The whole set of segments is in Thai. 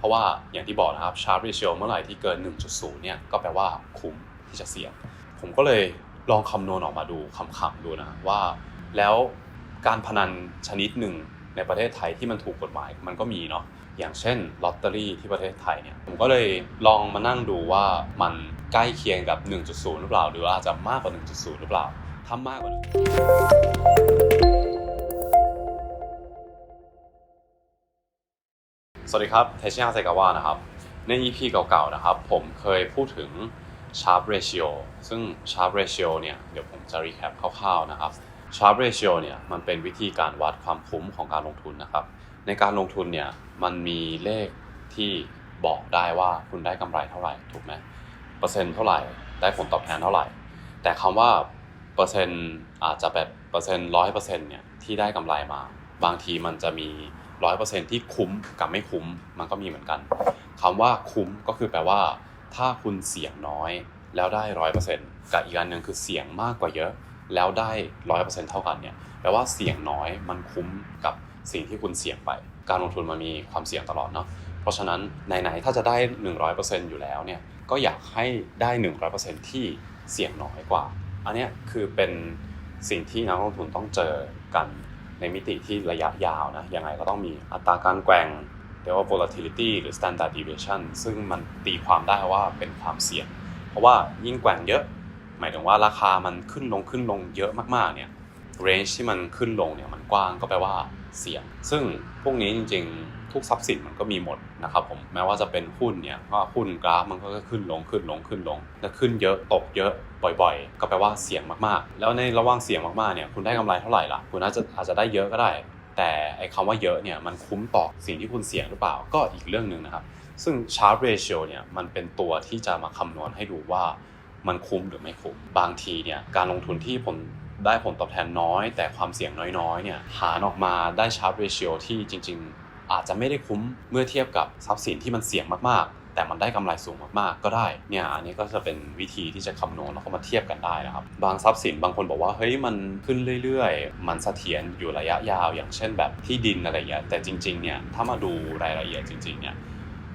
เพราะว่าอย่างที่บอกนะครับ Sharp Ratio เมื่อไหร่ที่เกิน 1.0 เนี่ยก็แปลว่าคุ้มที่จะเสี่ยง ผมก็เลยลองคำนวณออกมาดูคำๆดูนะว่าแล้วการพนันชนิดหนึ่งในประเทศไทยที่มันถูกกฎหมายมันก็มีเนาะอย่างเช่นลอตเตอรี่ที่ประเทศไทยเนี่ยผมก็เลยลองมานั่งดูว่ามันใกล้เคียงกับ 1.0 หรือเปล่า หรือว่าอาจจะมากกว่า 1.0 หรือเปล่าถ้ามากกว่า สวัสดีครับ เทชิยาไซกาวะนะครับ ใน EP เก่าๆ นะครับ ผมเคยพูดถึง Sharp Ratio ซึ่ง Sharp Ratio เนี่ย เดี๋ยวผมจะรีแคปคร่าวๆ นะครับ Sharp Ratio เนี่ย มันเป็นวิธีการวัดความคุ้มของการลงทุนนะครับ ในการลงทุนเนี่ย มันมีเลขที่บอกได้ว่าคุณได้กำไรเท่าไหร่ ถูกไหม เปอร์เซ็นต์เท่าไหร่ ได้ผลตอบแทนเท่าไหร่ แต่คำว่าเปอร์เซ็นต์อาจจะแบบเปอร์เซ็นต์ร้อยเปอร์เซ็นต์เนี่ย ที่ได้กำไรมา บางทีมันจะมีร้อยเปอร์เซ็นที่คุ้มกับไม่คุ้มมันก็มีเหมือนกันคำว่าคุ้มก็คือแปลว่า ถ้าคุณเสี่ยงน้อยแล้วได้ร้อยเปอร์เซ็นต์กับอีกอันหนึ่งคือเสี่ยงมากกว่าเยอะ แล้วได้ร้อยเปอร์เซ็นต์เท่ากันเนี่ยแปลว่าเสี่ยงน้อยมันคุ้มกับสิ่งที่คุณเสี่ยงไป การลงทุนมันมีความเสี่ยงตลอดเนาะเพราะฉะนั้นไหนๆถ้าจะได้ 100%อยู่แล้วเนี่ยก็อยากให้ได้ 100%ที่เสี่ยงน้อยกว่า อันเนี้ยคือเป็นสิ่งที่นักลงทุนต้องเจอกัน ในมิติที่ระยะยาวนะยังไงก็ต้องมีอัตราการแกว่งเรียกว่า volatility หรือ standard deviation ซึ่งมันตีความได้ว่าเป็นความเสี่ยง เพราะว่ายิ่งแกว่งเยอะ หมายถึงว่าราคามันขึ้นลงขึ้นลงเยอะมากๆเนี่ย range ที่มันขึ้นลงเนี่ยมันกว้างก็แปลว่าเสี่ยง ซึ่งพวกนี้จริงๆ ทุกทรัพย์สินมันก็มีหมดนะครับผมแม้ว่าจะเป็นหุ้นเนี่ยก็หุ้นกราฟมันก็ขึ้นลงขึ้นลงขึ้นลงแล้วขึ้นเยอะตกเยอะบ่อยๆ ก็แปลว่าเสี่ยงมากๆ แล้วในระหว่างเสี่ยงมากๆเนี่ยคุณได้กำไรเท่าไหร่ล่ะคุณอาจจะอาจจะได้เยอะก็ได้ แต่ไอ้คำว่าเยอะเนี่ยมันคุ้มต่อสิ่งที่คุณเสี่ยงหรือเปล่าก็อีกเรื่องหนึ่งนะครับซึ่ง Sharp Ratio เนี่ยมันเป็นตัวที่จะมาคำนวณให้ดูว่ามันคุ้มหรือไม่คุ้ม บางทีเนี่ยการลงทุนที่ผลได้ผลตอบแทนน้อย แต่ความเสี่ยงน้อยๆเนี่ยหารออกมาได้ Sharp Ratio ที่จริง ๆ อาจจะไม่ได้คุ้มเมื่อเทียบกับทรัพย์สินที่มันเสี่ยงมากๆ แต่มันได้กำไรสูงมากๆ ก็ได้เนี่ยอันนี้ก็จะเป็นวิธีที่จะคำนวณแล้วก็มาเทียบกันได้นะครับ บางทรัพย์สินบางคนบอกว่าเฮ้ยมันขึ้นเรื่อยๆ มันเสถียรอยู่ระยะยาว อย่างเช่นแบบที่ดินอะไรอย่างเงี้ยแต่จริงๆเนี่ยถ้ามาดูรายละเอียดจริงๆเนี่ย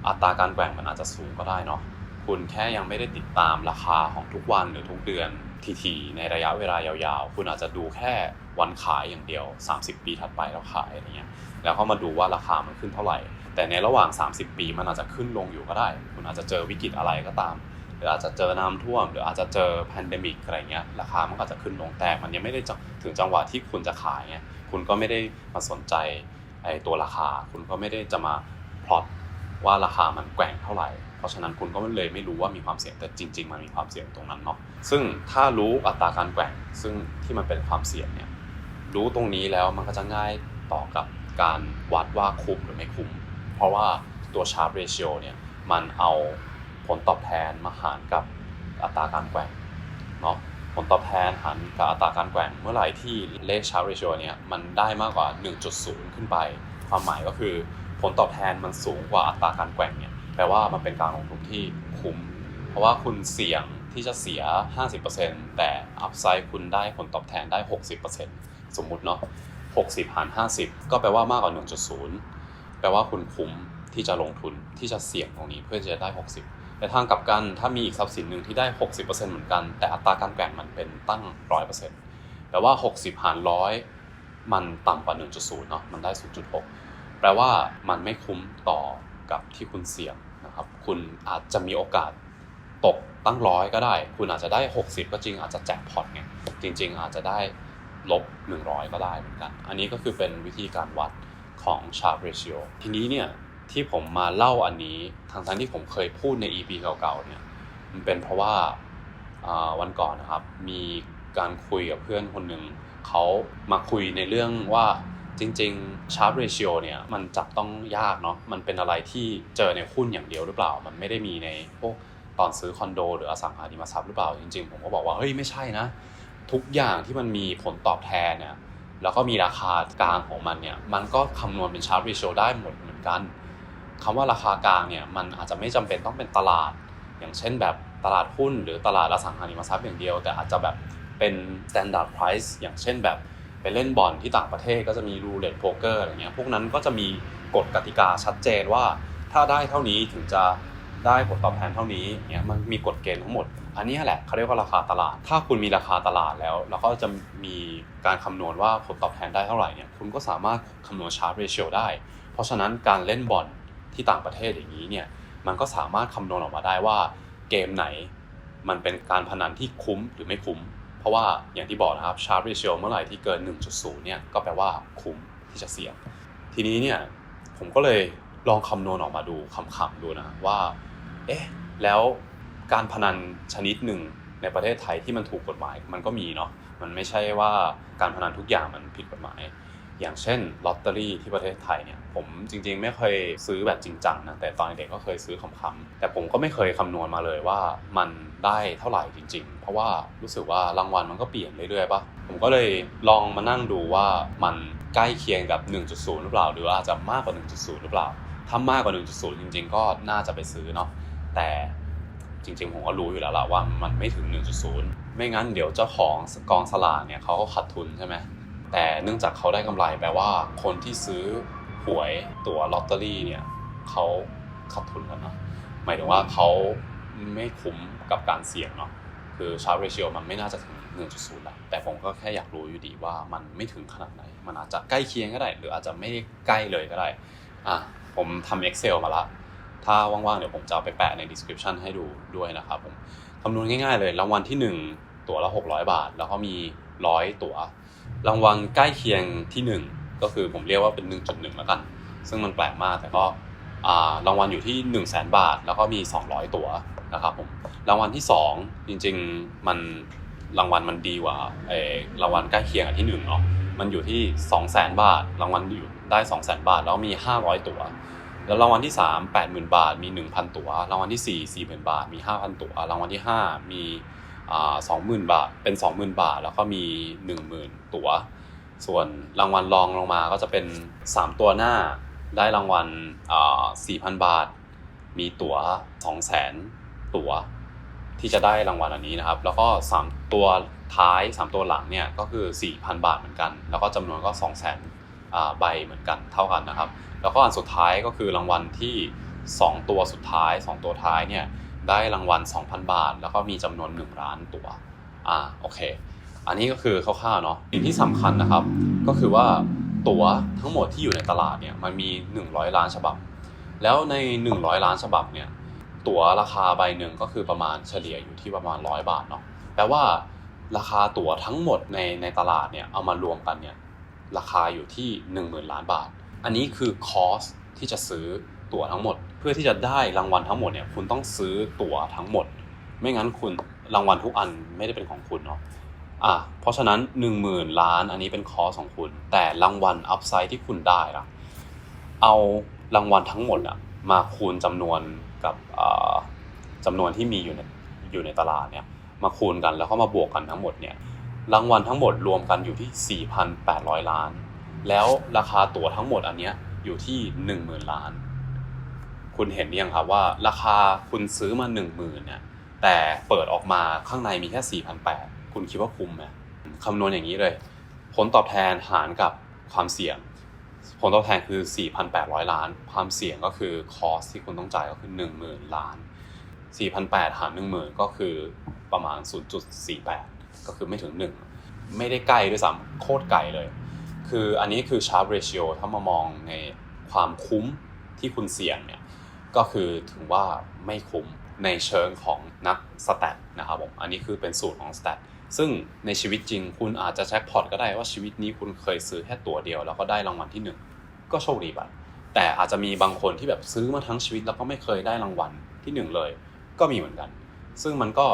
อัตราการแกว่งมันอาจจะสูงก็ได้เนาะคุณแค่ยังไม่ได้ติดตามราคาของทุกวันหรือทุกเดือนทีๆในระยะเวลายาวๆ คุณอาจจะดูแค่วันขายอย่างเดียว 30 ปีถัดไปแล้วขายอะไรเงี้ย แล้วก็มาดูว่าราคามันขึ้นเท่าไหร่ แต่ในระหว่าง 30 ปีมันอาจจะขึ้นลงอยู่ก็ได้ คุณอาจจะเจอวิกฤตอะไรก็ตาม หรืออาจจะเจอน้ำท่วม หรืออาจจะเจอแพนเดมิกอะไรเงี้ย ราคามันก็อาจจะขึ้นลง แต่มันยังไม่ได้ถึงจังหวะที่คุณจะขายไงคุณก็ไม่ได้มาสนใจไอ้ตัวราคา คุณก็ไม่ได้จะมาพลอตว่าราคามันแกว่งเท่าไหร่ เพราะฉะนั้นคุณก็เลยไม่รู้ว่ามีความเสี่ยง แต่จริง ๆ มันมีความเสี่ยงตรงนั้นเนาะ ซึ่งถ้ารู้อัตราการแกว่ง ซึ่งที่มันเป็นความเสี่ยงเนี่ย รู้ตรงนี้แล้วมันก็จะง่ายต่อกับ การวัดว่าคุ้มหรือไม่คุ้ม เพราะว่าตัว Sharp Ratio เนี่ยมันเอาผลตอบแทนมาหารกับอัตราการแกว่งเนาะผลตอบแทนหารกับอัตราการแกว่งเมื่อไหร่ที่เลข Sharp Ratio เนี่ยมันได้มากกว่า 1.0 ขึ้นไป ความหมายก็คือผลตอบแทนมันสูงกว่าอัตราการแกว่งเนี่ยแปลว่ามันเป็นการลงทุนที่คุ้ม เพราะว่าคุณเสี่ยงที่จะเสีย 50%แต่อัพไซด์คุณได้ผลตอบแทนได้ 60%สมมุติเนาะ 60 หาร 50 ก็แปลว่ามากกว่า 1.0 แปลว่าคุณคุ้มที่จะลงทุนที่จะเสี่ยงตรงนี้เพื่อจะได้ 60แต่ทางกลับกันถ้ามีอีกทรัพย์สินหนึ่งที่ได้ 60%เหมือนกัน แต่อัตราการแกว่งมันเป็นตั้ง 100%แปลว่า 60 หาร 100 มันต่ำกว่า 1.0 เนาะมันได้ 0.6 แปลว่ามันไม่คุ้มต่อกับที่คุณเสี่ยงนะครับ คุณอาจจะมีโอกาสตกตั้งร้อยก็ได้ คุณอาจจะได้ 60 ก็จริงอาจจะแจ็คพอตไงจริง ๆ อาจจะได้ ลบ 100 ก็ได้เหมือนกัน อันนี้ก็คือเป็นวิธีการวัดของ Sharp Ratio ทีนี้เนี่ยที่ผมมาเล่าอันนี้ทางทั้งที่ผมเคยพูดใน EP เก่าๆเนี่ยมันเป็นเพราะว่าวันก่อนนะครับ มีการคุยกับเพื่อนคนหนึ่งเขามาคุยในเรื่องว่าจริงๆ Sharp Ratio เนี่ยมันจับต้องยากเนาะมันเป็นอะไรที่เจอในหุ้นอย่างเดียวหรือเปล่า มันไม่ได้มีในพวกตอนซื้อคอนโด หรืออสังหาริมทรัพย์หรือเปล่า จริงๆ ผมก็บอกว่า เฮ้ย ไม่ใช่นะ ทุกอย่างที่มันมีผลตอบแทนเนี่ยแล้วก็มีราคากลางของมันเนี่ยมันก็คำนวณเป็น Sharp Ratio ได้หมดเหมือนกันคำว่าราคากลางเนี่ยมันอาจจะไม่จำเป็นต้องเป็นตลาด อย่างเช่นแบบตลาดหุ้นหรือตลาดอสังหาริมทรัพย์อย่างเดียว แต่อาจจะแบบเป็น standard price อย่างเช่นแบบไปเล่นบอลที่ต่างประเทศก็จะมีรูเล็ตโป๊กเกอร์อะไรเงี้ยพวกนั้นก็จะมีกฎกติกาชัดเจนว่าถ้าได้เท่านี้ถึงจะได้ผลตอบแทนเท่านี้เนี่ยมันมีกฎเกณฑ์ทั้งหมด อันนี้แหละเขาเรียกว่าราคาตลาด ถ้าคุณมีราคาตลาดแล้วแล้วก็จะมีการคำนวณว่าผลตอบแทนได้เท่าไหร่เนี่ยคุณก็สามารถคำนวณชาร์ p เร t i o ได้ เพราะฉะนั้นการเล่นบอลที่ต่างประเทศอย่างนี้เนี่ยมันก็สามารถคำนวณออกมาได้ว่าเกมไหน มันเป็นการพนันที่คุ้มหรือไม่คุ้ม เพราะว่าอย่างที่บอกนะครับชาร์ p เร t i o เมื่อไหร่ที่เกิน 1.0เนี่ยก็แปลว่าคุ้มที่จะเสี่ยง ทีนี้เนี่ยผมก็เลยลองคำนวณออกมาดูคำๆดูนะว่าเอ๊ะแล้ว การพนันชนิดหนึ่งในประเทศไทยที่มันถูกกฎหมาย มันก็มีเนาะมันไม่ใช่ว่าการพนันทุกอย่างมันผิดกฎหมาย อย่างเช่นลอตเตอรี่ที่ประเทศไทยเนี่ยผมจริง ๆ ไม่เคยซื้อแบบจริงจังนะแต่ตอนเด็กก็เคยซื้อคำๆแต่ผมก็ไม่เคยคำนวณมาเลยว่ามันได้เท่าไหร่จริง ๆ เพราะว่ารู้สึกว่ารางวัลมันก็เปลี่ยนเรื่อยๆปะผมก็เลยลองมานั่งดูว่ามันใกล้เคียงกับ 1.0 หรือเปล่า หรืออาจจะมากกว่า 1.0 หรือเปล่าถ้ามากกว่า 1.0 จริง ๆ ก็น่าจะไปซื้อเนาะแต่ จริงๆ ผมก็รู้อยู่แล้วละว่ามันไม่ถึง 1.0 ไม่งั้นเดี๋ยวเจ้าของกองสลากเนี่ยเขาก็ขาดทุนใช่ไหมแต่เนื่องจากเขาได้กำไรแปลว่าคนที่ซื้อหวยตั๋วลอตเตอรี่เนี่ยเขาขาดทุนแล้วเนาะหมายถึงว่าเขาไม่คุ้มกับการเสี่ยงเนาะคือชาร์ p เร t i o มันไม่น่าจะถึง 1.0แหละแต่ผมก็แค่อยากรู้อยู่ดีว่ามันไม่ถึงขนาดไหน มันอาจจะใกล้เคียงก็ได้ หรืออาจจะไม่ใกล้เลยก็ได้อะผมทำ Excel มาละ ถ้าว่างๆเดี๋ยวผมจะเอาไปแปะใน description ให้ดูด้วยนะครับผมคำนวณง่ายๆเลยรางวัลที่ 1 ตั๋วละ 600 บาท แล้วก็มี 100 ตั๋ว รางวัลใกล้เคียงที่ 1 ก็คือผมเรียกว่าเป็น 1.1แล้วกัน ซึ่งมันแปลกมากแต่ก็รางวัลอยู่ที่ 1 0 0 0 0แบาท แล้วก็มี 200 ตั๋วนะครับผมรางวัลที่ 2 จริงๆมันรางวัลมันดีกว่าเอรางวัลใกล้เคียงกับที่1เนาะมันอยู่ที่ 2 0 0 0 0 0 บาท รางวัลอยู่ได้ 2 0 0 0 0 0 บาท แล้วมี 500 ตั๋ว แล้วรางวัลที่ 3 80,000 บาท มี 1,000 ตั๋วรางวัลที่ 4 40,000 บาท มี 5,000 ตั๋วรางวัลที่ 5 มีอ่า20,000บาท เป็น 20,000 บาท แล้วก็มี 10,000 ตั๋วส่วนรางวัลรองลงมาก็จะเป็น 3 ตัวหน้า ได้รางวัลอ่า4,000 บาท มีตั๋ว 200,000 ตั๋ว ที่จะได้รางวัลอันนี้นะครับ แล้วก็ 3 ตัวท้าย 3 ตัวหลังเนี่ย ก็คือ 4,000 บาทเหมือนกัน แล้วก็จำนวนก็ 200,000 ใบเหมือนกันเท่ากันนะครับ แล้วก็อันสุดท้ายก็คือรางวัลที่ 2 ตัวสุดท้าย 2 ตัวท้ายเนี่ยได้รางวัล 2,000 บาท แล้วก็มีจำนวน1ล้านตัวอ่าโอเค อันนี้ก็คือคร่าวๆเนาะสิ่งที่สำคัญนะครับ ก็คือว่าตั๋วทั้งหมดที่อยู่ในตลาดเนี่ยมันมี 100 ล้านฉบับ แล้วใน 100 ล้านฉบับเนี่ยตั๋วราคาใบหนึ่งก็คือประมาณเฉลี่ยอยู่ที่ประมาณ 100 บาทเนาะแปลว่าราคาตั๋วทั้งหมดในในตลาดเนี่ยเอามารวมกันเนี่ย ราคาอยู่ที่ 10,000 ล้านบาท อันนี้คือคอสที่จะซื้อตั๋วทั้งหมด เพื่อที่จะได้รางวัลทั้งหมดเนี่ยคุณต้องซื้อตั๋วทั้งหมด ไม่งั้นคุณรางวัลทุกอันไม่ได้เป็นของคุณเนาะอะเพราะฉะนั้น 10,000 ล้านอันนี้เป็นคอสของคุณ แต่รางวัลอัพไซด์ที่คุณได้ล่ะเอารางวัลทั้งหมดอะมาคูณจำนวนกับอ่าจำนวนที่มีอยู่ในอยู่ในตลาดเนี่ยมาคูณกันแล้วก็มาบวกกันทั้งหมดเนี่ย รางวัลทั้งหมดรวมกันอยู่ที่ 4,800 ล้าน แล้วราคาตั๋วทั้งหมดอันเนี้ยอยู่ที่หนึ่งหมื่นล้าน คุณเห็นยังครับว่าราคาคุณซื้อมาหนึ่งหมื่นเนี่ยแต่เปิดออกมาข้างในมีแค่สี่พันแปดคุณคิดว่าคุ้มไหมคำนวณอย่างนี้เลย ผลตอบแทนหารกับความเสี่ยง ผลตอบแทนคือ 4,800 ล้าน ความเสี่ยงก็คือคอสที่คุณต้องจ่ายก็คือ 10,000 ล้าน 4,800 หาร 10,000 ก็คือประมาณ 0.48 ก็คือไม่ถึง 1 ไม่ได้ใกล้ด้วยซ้ำโคตรไกลเลย คืออันนี้คือ Sharp Ratio ถ้ามามองในความคุ้มที่คุณเสี่ยงเนี่ยก็คือถึงว่าไม่คุ้มในเชิงของนักสแตทนะครับผมอันนี้คือเป็นสูตรของสแตทซึ่งในชีวิตจริงคุณอาจจะแจ็คพอตก็ได้ว่าชีวิตนี้คุณเคยซื้อแค่ตัวเดียว แล้วก็ได้รางวัลที่หนึ่งก็โชคดีไปแต่อาจจะมีบางคนที่แบบซื้อมาทั้งชีวิตแล้วก็ไม่เคยได้รางวัลที่หนึ่งเลย ก็มีเหมือนกัน ซึ่งมันก็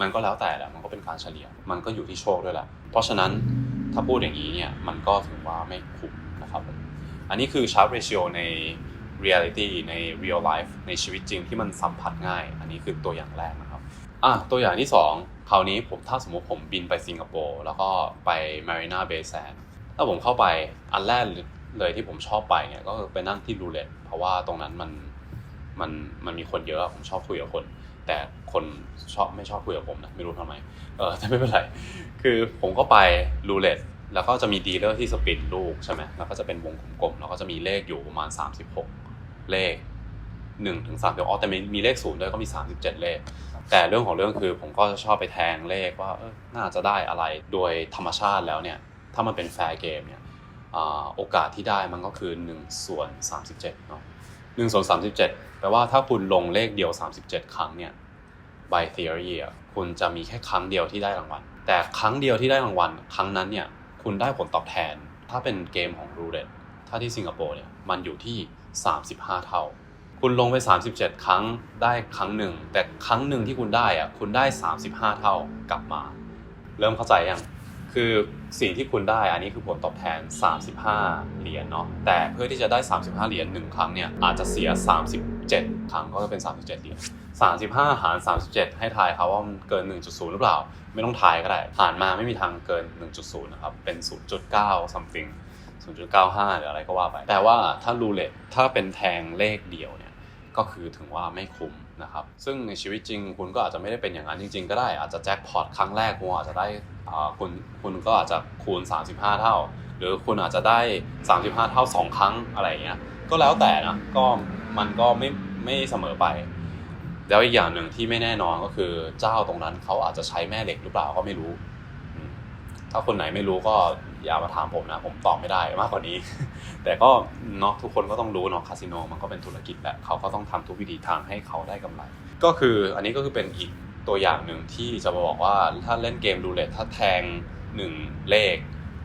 มันก็แล้วแต่แหละ มันก็เป็นการเฉลี่ย มันก็อยู่ที่โชคด้วยแหละ เพราะฉะนั้นถ้าพูดอย่างนี้เนี่ย มันก็ถือว่าไม่คุ้มนะครับผมอันนี้คือ Sharp Ratio ใน reality ใน real life ในชีวิตจริงที่มันสัมผัสง่าย อันนี้คือตัวอย่างแรกนะครับอะตัวอย่างที่ 2 คราวนี้ผมถ้าสมมติผมบินไปสิงคโปร์แล้วก็ไป Marina Bay Sands ถ้าผมเข้าไปอันแรกเลยที่ผมชอบไปเนี่ยก็คือไปนั่งที่รูเล็ตเพราะว่าตรงนั้นมัน มันมันมีคนเยอะผมชอบคุยกับคน แต่คนชอบไม่ชอบคุยกับผมนะไม่รู้ทำไมเออแต่ไม่เป็นไรคือผมก็ไปรูเล็ตแล้วก็จะมีดีลเลอร์ที่สปินลูกใช่ไหมแล้วก็จะเป็นวงกลมๆแล้วก็จะมีเลขอยู่ประมาณ 36 เลข1ถึง3เดี๋ยวอ๋อแต่มีเลขศูนย์ด้วยก็มี 37 เลข แต่เรื่องของเรื่องคือผมก็จะชอบไปแทงเลขว่าเออน่าจะได้อะไรโดยธรรมชาติแล้วเนี่ยถ้ามันเป็นแฟร์เกมเนี่ยโอกาสที่ได้มันก็คือ1ส่วน37เนาะ 1ส่วน37แปลว่าถ้าคุณลงเลขเดียว37ครั้งเนี่ย by theory คุณจะมีแค่ครั้งเดียวที่ได้รางวัล แต่ครั้งเดียวที่ได้รางวัล ครั้งนั้นเนี่ย คุณได้ผลตอบแทน ถ้าเป็นเกมของรูเ e ตถ้าที่สิงคโปร์เนี่ย มันอยู่ที่ 35 เท่า คุณลงไป 37 ครั้งได้ครั้งหนึ่ง แต่ครั้งหนึ่งที่คุณได้อะคุณได้ 35 เท่ากลับมา เริ่มเข้าใจยัง คือสิ่งที่คุณได้อันนี้คือผลตอบแทน 35 เหรียญเนาะแต่เพื่อที่จะได้ 35 เหรียญหนึ่งครั้งเนี่ยอาจจะเสีย 37 ครั้งก็จะเป็น 37 เหรียญ35 หาร 37 ให้ทายครับว่ามันเกิน 1.0 หรือเปล่า ไม่ต้องทายก็ได้หารมาไม่มีทางเกิน 1.0 นะครับ เป็น 0.9 something 0.95 หรืออะไรก็ว่าไป แต่ว่าถ้ารูเล็ตถ้าเป็นแทงเลขเดียวเนี่ยก็คือถึงว่าไม่คุ้ม นะครับซึ่งในชีวิตจริงคุณก็อาจจะไม่ได้เป็นอย่างนั้นจริง ๆ ก็ได้อาจจะแจ็คพอตครั้งแรกคุณอาจจะได้คุณคุณก็อาจจะคูณ 35 เท่า หรือคุณอาจจะได้ 35 เท่า 2 ครั้งอะไรอย่างเงี้ยก็แล้วแต่นะก็มันก็ไม่ไม่เสมอไป แล้วอีกอย่างหนึ่งที่ไม่แน่นอนก็คือเจ้าตรงนั้นเขาอาจจะใช้แม่เหล็กหรือเปล่าก็ไม่รู้ ถ้าคนไหนไม่รู้ก็ อย่ามาถามผมนะ ผมตอบไม่ได้มากกว่านี้ แต่ก็เนาะทุกคนก็ต้องรู้เนาะคาสิโนมันก็เป็นธุรกิจแหละเขาก็ต้องทำทุกวิธีทางให้เขาได้กำไร ก็คืออันนี้ก็คือเป็นอีกตัวอย่างหนึ่งที่จะมาบอกว่าถ้าเล่นเกมดูเลตถ้าแทง 1 เลข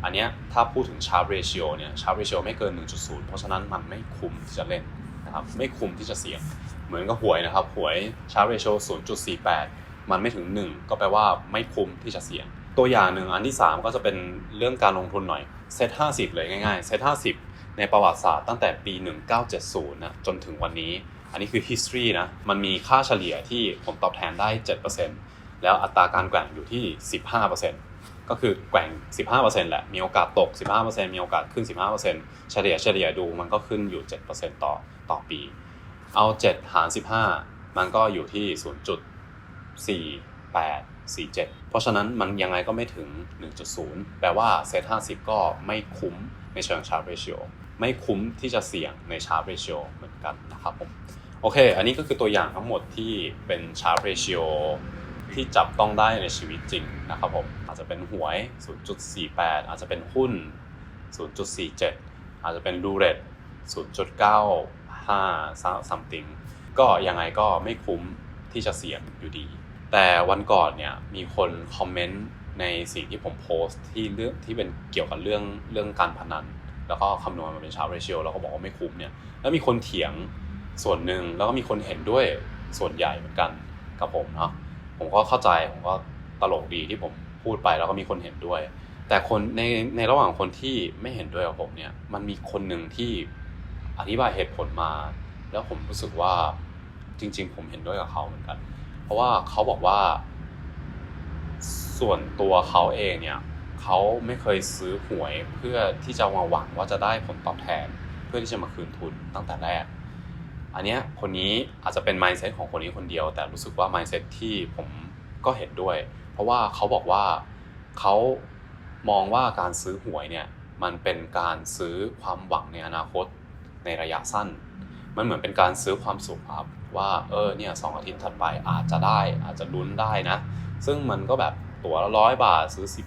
อันเนี้ยถ้าพูดถึงชาร์ปเรชิโอเนี่ยชาร์ปเรชิโอไม่เกิน 1.0 เพราะฉะนั้นมันไม่คุ้มที่จะเล่นนะครับไม่คุ้มที่จะเสี่ยง เหมือนกับหวยนะครับหวยชาร์ปเรชิโอ0.48 มันไม่ถึง 1 ก็แปลว่าไม่คุ้มที่จะเสี่ยง ตัวอย่างหนึ่งอันที่ 3 ก็จะเป็นเรื่องการลงทุนหน่อยเซต50เลยง่ายๆเซต50ในประวัติศาสตร์ตั้งแต่ปี 1970นะจนถึงวันนี้ อันนี้คือ history นะมันมีค่าเฉลี่ยที่ผลตอบแทนได้ 7%แล้วอัตราการแกว่งอยู่ที่ 15%ก็คือแกว่ง 15%แหละมีโอกาสตก 15%มีโอกาสขึ้น 15%เฉลี่ยเฉลี่ยดูมันก็ขึ้นอยู่ 7%ต่อต่อปี เอา 7 หาร 15 มันก็อยู่ที่ 0.4847 เพราะฉะนั้นมันยังไงก็ไม่ถึง 1.0 แปลว่าเซต50 ก็ไม่คุ้มในเชิงชาร์ p เรชิโอไม่คุ้มที่จะเสี่ยงในชาร์ p เรชิโอเหมือนกันนะครับผมโอเค อันนี้ก็คือตัวอย่างทั้งหมดที่เป็นชาร์ p เรชิโอที่จับต้องได้ในชีวิตจริงนะครับผมอาจจะเป็นหวย 0.48 อาจจะเป็นหุ้น 0.47 อาจจะเป็นดูเรต0.95 something ก็ยังไงก็ไม่คุ้มที่จะเสี่ยงอยู่ดี แต่วันก่อนเนี่ยมีคนคอมเมนต์ในสิ่งที่ผมโพสต์ที่เรื่องที่เป็นเกี่ยวกับเรื่องเรื่องการพนัน แล้วก็คำนวณมาเป็นชาร์ p เรชิโอแล้วก็บอกว่าไม่คุ้มเนี่ยแล้วมีคนเถียงส่วนหนึ่งแล้วก็มีคนเห็นด้วยส่วนใหญ่เหมือนกันกับผมเนาะผมก็เข้าใจผมก็ตลกดีที่ผมพูดไปแล้วก็มีคนเห็นด้วย แต่คนในในระหว่างคนที่ไม่เห็นด้วยกับผมเนี่ยมันมีคนหนึ่งที่อธิบายเหตุผลมา แล้วผมรู้สึกว่าจริง ๆ ผมเห็นด้วยกับเขาเหมือนกัน เพราะว่าเขาบอกว่า ส่วนตัวเขาเองเนี่ยเขาไม่เคยซื้อหวยเพื่อที่จะมาหวังว่าจะได้ผลตอบแทน เพื่อที่จะมาคืนทุนตั้งแต่แรก อันเนี้ยคนนี้อาจจะเป็น mindset ของคนนี้คนเดียว แต่รู้สึกว่า mindset ที่ผมก็เห็นด้วย เพราะว่าเขาบอกว่าเขามองว่าการซื้อหวยเนี่ยมันเป็นการซื้อความหวังในอนาคตในระยะสั้น มันเหมือนเป็นการซื้อความสุขครับ ว่าเออเนี่ยสองอาทิตย์ถัดไปอาจจะได้อาจจะลุ้นได้นะ ซึ่งมันก็แบบตั๋วละร้อยบาทซื้อสิบ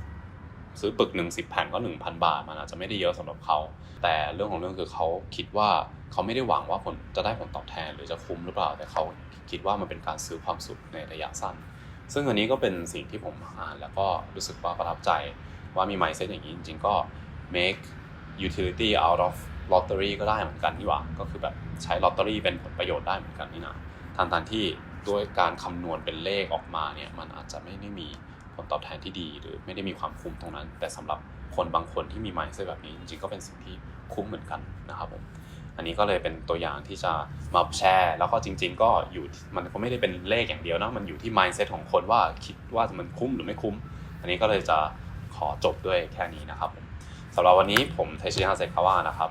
ซื้อปึกหนึ่งสิบแผ่นก็หนึ่งพันบาทมันอาจจะไม่ได้เยอะสำหรับเขา แต่เรื่องของเรื่องคือเขาคิดว่าเขาไม่ได้หวังว่าผลจะได้ผลตอบแทนหรือจะคุ้มหรือเปล่าแต่เขาคิดว่ามันเป็นการซื้อความสุขในระยะสั้น ซึ่งอันนี้ก็เป็นสิ่งที่ผมอ่านแล้วก็รู้สึกว่าประทับใจว่ามี mindset อย่างนี้จริงๆก็ make utility out of lottery ก็ได้เหมือนกันนี่หว่าก็คือแบบ ใช้ลอตเตอรี่เป็นผลประโยชน์ได้เหมือนกันนี่นะทางทางที่ด้วยการคำนวณเป็นเลขออกมาเนี่ยมันอาจจะไม่ได้มีผลตอบแทนที่ดี หรือไม่ได้มีความคุ้มตรงนั้น แต่สำหรับคนบางคนที่มี mindset แบบนี้จริงๆก็เป็นสิ่งที่คุ้มเหมือนกันนะครับผมอันนี้ก็เลยเป็นตัวอย่างที่จะมาแชร์ แล้วก็จริง ๆ ก็อยู่มันก็ไม่ได้เป็นเลขอย่างเดียวนะมันอยู่ที่ mindset ของคนว่าคิดว่ามันคุ้มหรือไม่คุ้ม อันนี้ก็เลยจะขอจบด้วยแค่นี้นะครับผมสำหรับวันนี้ผมไทชิฮาเซคาวานะครับ